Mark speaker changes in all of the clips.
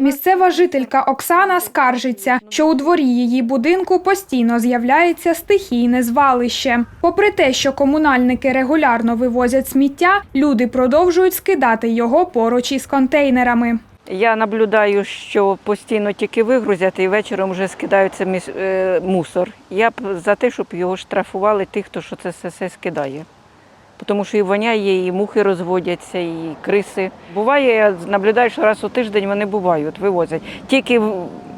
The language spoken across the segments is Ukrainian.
Speaker 1: Місцева жителька Оксана скаржиться, що у дворі її будинку постійно з'являється стихійне звалище. Попри те, що комунальники регулярно вивозять сміття, люди продовжують скидати його поруч із контейнерами.
Speaker 2: Я наблюдаю, що постійно тільки вигрузять і вечором вже скидаються е, мусор. Я б за те, щоб його штрафували тих, хто що це все скидає. Тому що і воняє, і мухи розводяться, і криси. Буває, я наблюдаю, що раз у тиждень вони бувають, вивозять. Тільки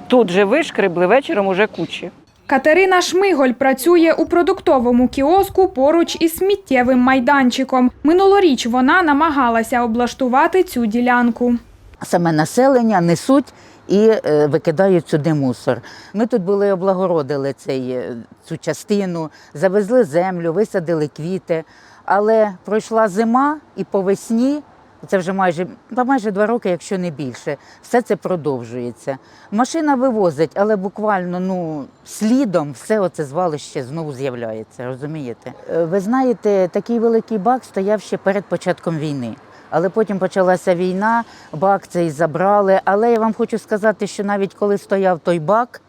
Speaker 2: тут же вишкребли, вечором уже кучі.
Speaker 1: Катерина Шмиголь працює у продуктовому кіоску поруч із сміттєвим майданчиком. Минулоріч вона намагалася облаштувати цю ділянку.
Speaker 3: саме населення несуть і е, викидають сюди мусор. Ми тут були облагородили цей, е, цю частину, завезли землю, висадили квіти. Але пройшла зима і по весні, це вже майже, майже два роки, якщо не більше, все це продовжується. Машина вивозить, але буквально ну, слідом все оце звалище знову з'являється, розумієте? Е, Ви знаєте, такий великий бак стояв ще перед початком війни. Але потім почалася війна, бак цей забрали. Але я вам хочу сказати, що навіть коли стояв той бак,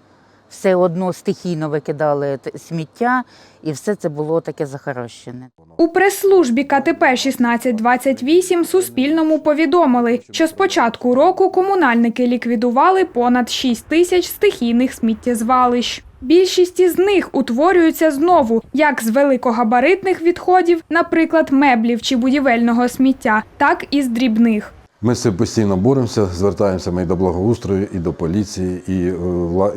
Speaker 3: все одно стихійно викидали сміття, і все це було таке захаращене.
Speaker 1: У прес-службі КТП 1628 Суспільному повідомили, що з початку року комунальники ліквідували понад 6 тисяч стихійних сміттєзвалищ. Більшість із них утворюються знову як з великогабаритних відходів, наприклад, меблів чи будівельного сміття, так і з дрібних.
Speaker 4: Ми з постійно боремося, звертаємося ми і до благоустрою, і до поліції, і,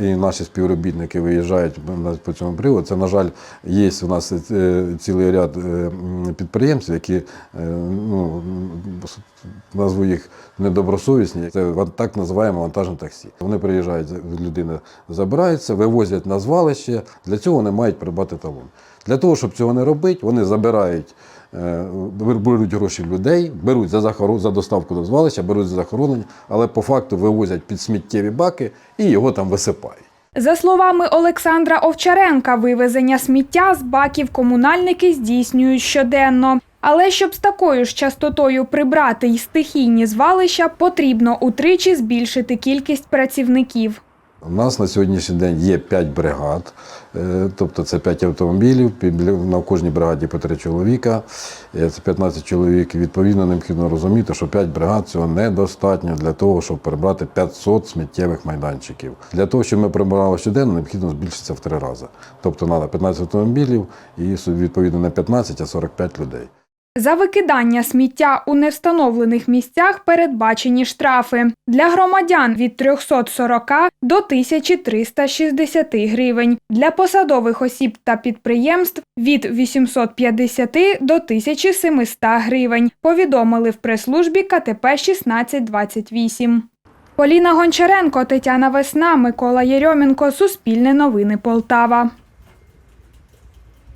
Speaker 4: е, і наші співробітники виїжджають по цьому приводу. Це, на жаль, є у нас е, цілий ряд е, підприємств, які, е, ну, назву їх недобросовісні. Це так називаємо вантажне таксі. Вони приїжджають, людина забирається, вивозять на звалище. Для цього вони мають придбати талон. Для того, щоб цього не робити, вони забирають Е, беруть гроші людей, беруть за захорон, за доставку до звалища, беруть за захоронення, але по факту вивозять під сміттєві баки і його там висипають.
Speaker 1: За словами Олександра Овчаренка, вивезення сміття з баків комунальники здійснюють щоденно. Але щоб з такою ж частотою прибрати й стихійні звалища, потрібно утричі збільшити кількість працівників.
Speaker 4: У нас на сьогоднішній день є 5 бригад, е, тобто це 5 автомобілів, на кожній бригаді по 3 чоловіка, е, це 15 чоловік. Відповідно, необхідно розуміти, що 5 бригад цього недостатньо для того, щоб прибрати 500 сміттєвих майданчиків. Для того, щоб ми прибирали щоденно, необхідно збільшитися в 3 рази. Тобто треба 15 автомобілів і відповідно не 15, а 45 людей.
Speaker 1: За викидання сміття у невстановлених місцях передбачені штрафи для громадян від 340 до 1360 гривень, для посадових осіб та підприємств від 850 до 1700 гривень. Повідомили в прес-службі КТП 1628. Поліна Гончаренко, Тетяна Весна, Микола Єрьомінко, Суспільне новини Полтава.